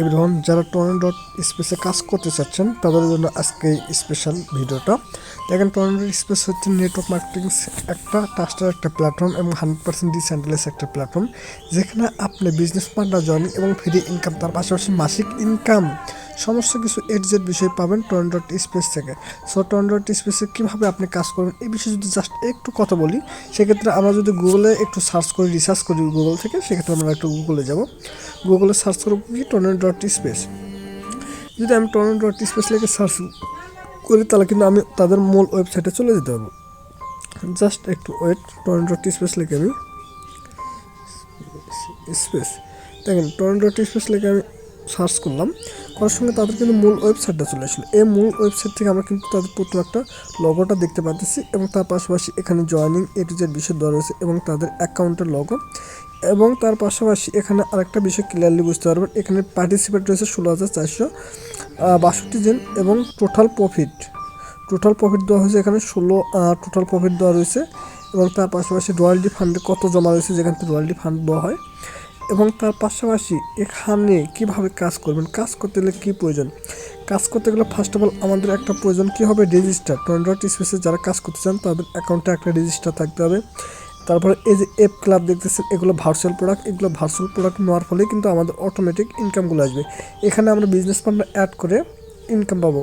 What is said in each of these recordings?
Everyone, যারা tornado স্পেসে কাজ করতে চাচ্ছেন, তাদের জন্য আজকে স্পেশাল ভিডিওটা। দেখেন টর্নেডো স্পেস হচ্ছে নেটওয়ার্ক মার্কেটিং একটা ট্রাস্টের একটা প্ল্যাটফর্ম এবং হান্ড্রেড পার্সেন্ট ডিসেন্ট্রালাইজ একটা প্ল্যাটফর্ম যেখানে আপনি বিজনেস পার্টনার জয়েনিং এবং ফ্রি ইনকাম তার পাশাপাশি মাসিক ইনকাম সমস্ত কিছু এড জেড বিষয় পাবেন টর্ন ডট স্পেস থেকে। সো টর্ন ডট স্পেসে কীভাবে আপনি কাজ করবেন, এই বিষয়ে যদি জাস্ট একটু কথা বলি, সেক্ষেত্রে আমরা যদি গুগলে একটু সার্চ করি রিসার্চ করি গুগল থেকে, সেক্ষেত্রে আমরা একটু গুগলে যাব। গুগলে সার্চ করব কি? টর্ন ডট স্পেস যদি আমি টর্ন ডট স্পেস লিখে সার্চ করি, তাহলে কিন্তু আমি তাদের মূল ওয়েবসাইটে চলে যেতে পারব। জাস্ট একটু ওয়েট টর্ন ডট স্পেস লিখে আমি স্পেস। দেখেন টর্ন ডট স্পেস লিখে আমি সার্চ করলাম। করার সঙ্গে তাদের কিন্তু মূল ওয়েবসাইটটা চলে আসলো। এই মূল ওয়েবসাইট থেকে আমরা কিন্তু তাদের প্রথম একটা লগোটা দেখতে পাচ্ছি এবং তার পাশাপাশি এখানে জয়েনিং এ টু জেড বিষয় দেওয়া রয়েছে এবং তাদের অ্যাকাউন্টের লগো এবং তার পাশাপাশি এখানে আরেকটা বিষয় ক্লিয়ারলি বুঝতে পারবেন, এখানে পার্টিসিপেট রয়েছে ষোলো হাজার চারশো বাষট্টি জন এবং টোটাল প্রফিট টোটাল প্রফিট দেওয়া হয়েছে এখানে ষোলো টোটাল প্রফিট দেওয়া রয়েছে এবং তার পাশাপাশি রয়্যালটি ফান্ডে কত জমা রয়েছে যেখান থেকে রয়্যালটি ফান্ড দেওয়া হয়। এবং তার পাশাপাশি এখানে কীভাবে কাজ করবেন, কাজ করতে গেলে কী প্রয়োজন? কাজ করতে গেলে ফার্স্ট অফ অল আমাদের একটা প্রয়োজন কী হবে? রেজিস্টার টন্ড্রট স্পেসে যারা কাজ করতে চান তাদের অ্যাকাউন্টে একটা রেজিস্টার থাকতে হবে। তারপরে এই যে এপ ক্লাব দেখতেছেন, এগুলো ভার্চুয়াল প্রোডাক্ট এগুলো ভার্চুয়াল প্রোডাক্ট নেওয়ার ফলে কিন্তু আমাদের অটোমেটিক ইনকামগুলো আসবে। এখানে আমরা বিজনেস পার্টনার অ্যাড করে ইনকাম পাবো।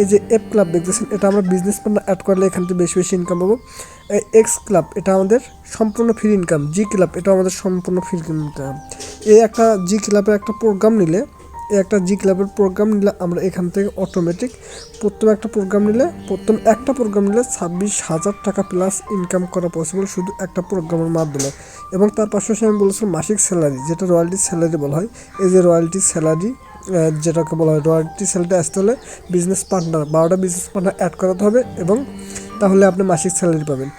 এই যে এপ ক্লাব দেখতেছেন, এটা আমরা বিজনেস পার্টনার অ্যাড করলে এখান থেকে বেশি বেশি ইনকাম পাবো। এক্স ক্লাব এটা আমাদের সম্পূর্ণ ফ্রি ইনকাম জি ক্লাব এটা আমাদের সম্পূর্ণ ফ্রি ইনকাম এই একটা জি ক্লাবের একটা প্রোগ্রাম নিলে এই একটা জি ক্লাবের প্রোগ্রাম নিলে আমরা এখান থেকে অটোমেটিক প্রথম একটা প্রোগ্রাম নিলে, প্রথম একটা প্রোগ্রাম নিলে ছাব্বিশ হাজার টাকা প্লাস ইনকাম করা পসিবল শুধু একটা প্রোগ্রামের মাধ্যমে। এবং তার পাশাপাশি আমি বলেছিলাম মাসিক স্যালারি যেটা রয়্যালটি স্যালারি বলা হয়। এই যে রয়্যালটি স্যালারি যেটাকে বলা হয় রয়্যালটি স্যালারি আসতে হলে বিজনেস পার্টনার বারোটা বিজনেস পার্টনার অ্যাড করাতে হবে এবং তাহলে আপনি মাসিক স্যালারি পাবেন।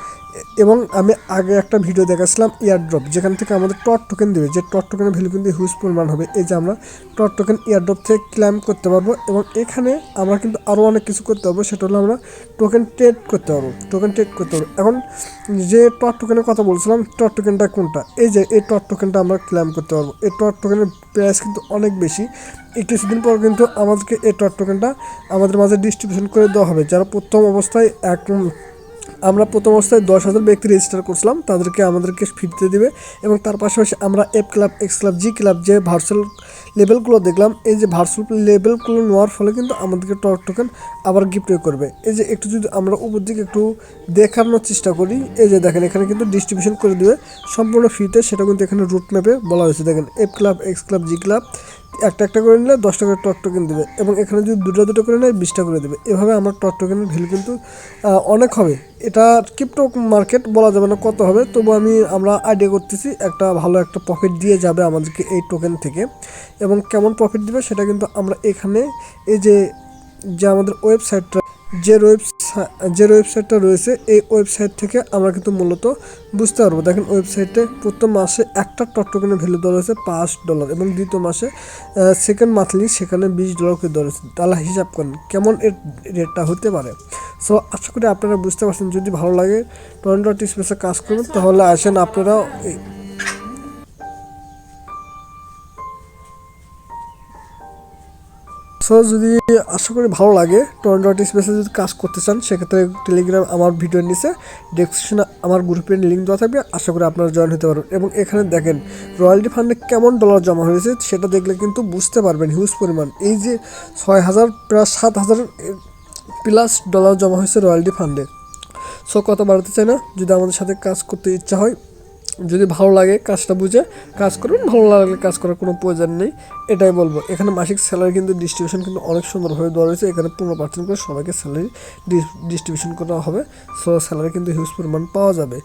এবং আমি আগে একটা ভিডিও দেখাচ্ছিলাম ইয়ারড্রপ যেখান থেকে আমাদের টট টোকেন দেবে। যে টট টোকেনের ভ্যালু কিন্তু হিউজ পরিমাণ হবে। এই যে আমরা টট টোকেন ইয়ারড্রপ থেকে ক্লাইম করতে পারব এবং এখানে আমরা কিন্তু আরও অনেক কিছু করতে পারব। সেটা হলো আমরা টোকেন ট্রেড করতে পারব। টোকেন ট্রেড করতে পারব। এখন যে টট টোকেনের কথা বলছিলাম টট টোকেনটা কোনটা? এই যে, এই টট টোকেনটা আমরা ক্লাইম করতে পারব। এই টট টোকেনের প্রাইস কিন্তু অনেক বেশি। এই কিছুদিন পর কিন্তু আমাদেরকে এই টট টোকেনটা আমাদের মাঝে ডিস্ট্রিবিউশন করে দেওয়া হবে। যারা প্রথম অবস্থায় এক আমরা প্রথম অবস্থায় দশ হাজার ব্যক্তি রেজিস্টার করছিলাম, তাদেরকে আমাদেরকে ফিরতে দিবে এবং তার পাশাপাশি আমরা F club X club G club যে ভার্চুয়াল লেভেলগুলো দেখলাম, এই যে ভার্চুয়াল লেভেলগুলো নেওয়ার ফলে কিন্তু আমাদেরকে টক টোকেন আবার গিফট করবে। এই যে একটু যদি আমরা উপর দিকে একটু দেখানোর চেষ্টা করি, এই যে দেখেন এখানে কিন্তু ডিস্ট্রিবিউশন করে দেবে। সম্পূর্ণ ফ্রিতে সেটা কিন্তু এখানে রুট ম্যাপে বলা হয়েছে। দেখেন F club X club G club একটা একটা করে নিলে দশ টাকার টক টোকেন দেবে এবং এখানে যদি দুটো দুটো করে নেয় বিশ টাকা করে দেবে। এভাবে আমার টক টোকেনের ভ্যালু কিন্তু অনেক হবে। এটা ক্রিপ্টো মার্কেট বলা যাবে না কত হবে, তবু আমি আমরা আইডিয়া করতেছি, একটা ভালো একটা প্রফিট দিয়ে যাবে আমাদেরকে এই টোকেন থেকে। এবং কেমন প্রফিট দিবে সেটা কিন্তু আমরা এখানে এই যে যে আমাদের ওয়েবসাইটটা যে ওয়েবসাইট যে ওয়েবসাইটটা রয়েছে, এই ওয়েবসাইট থেকে আমরা কিন্তু মূলত বুঝতে পারব। দেখেন ওয়েবসাইটে প্রথম মাসে একটা টোকেনের ভ্যালু দেওয়া রয়েছে পাঁচ ডলার এবং দ্বিতীয় মাসে সেকেন্ড মান্থলি সেখানে বিশ ডলার করে দেওয়া রয়েছে। তাহলে হিসাব করেন কেমন এর রেটটা হতে পারে। সো আশা করি আপনারা বুঝতে পারছেন। যদি ভালো লাগে টরেন্টো স্পেসে কাজ করুন। তাহলে আসেন আপনারা সো যদি আশা করি ভালো লাগে টরেন্টো স্পেসে যদি কাজ করতে চান, সেক্ষেত্রে টেলিগ্রাম আমার ভিডিওর নিচে ডেসক্রিপশনে আমার গ্রুপের লিঙ্ক দেওয়া থাকবে। আশা করি আপনারা জয়েন হতে পারবেন। এবং এখানে দেখেন রয়্যালটি ফান্ডে কেমন ডলার জমা হয়েছে, সেটা দেখলে কিন্তু বুঝতে পারবেন হিউজ পরিমাণ। এই যে ছয় হাজার, প্রায় সাত হাজার প্লাস ডলার জমা হয়েছে রয়্যালটি ফান্ডে সো কত বাড়াতে চাই না? যদি আমাদের সাথে কাজ করতে ইচ্ছা হয় যদি ভালো লাগে কাজটা বুঝে কাজ করবেন, ভালো লাগলে কাজ করার কোনো প্রয়োজন নেই, এটাই বলব। এখানে মাসিক স্যালারি কিন্তু ডিস্ট্রিবিউশন কিন্তু অনেক সুন্দরভাবে দেওয়া রয়েছে, এখানে পনেরো পার্সেন্ট করে সবাইকে স্যালারি ডিস্ট্রিবিউশন করা হবে সো স্যালারি কিন্তু হিউজ পরিমাণ পাওয়া যাবে।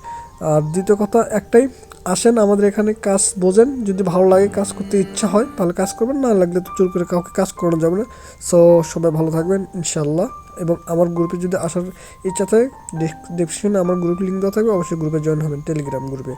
আর দ্বিতীয় কথা একটাই, আসেন আমাদের এখানে কাজ বোঝেন, যদি ভালো লাগে কাজ করতে ইচ্ছা হয় তাহলে কাজ করবেন, না লাগলে তো জোর করে কাউকে কাজ করানো যাবে না সো সবাই ভালো থাকবেন ইনশাল্লাহ এবং আমার গ্রুপে যদি আসার ইচ্ছা থাকে ডিসক্রিপশনে আমার গ্রুপ লিঙ্ক দেওয়া থাকবে, অবশ্যই গ্রুপে জয়েন হবেন টেলিগ্রাম গ্রুপে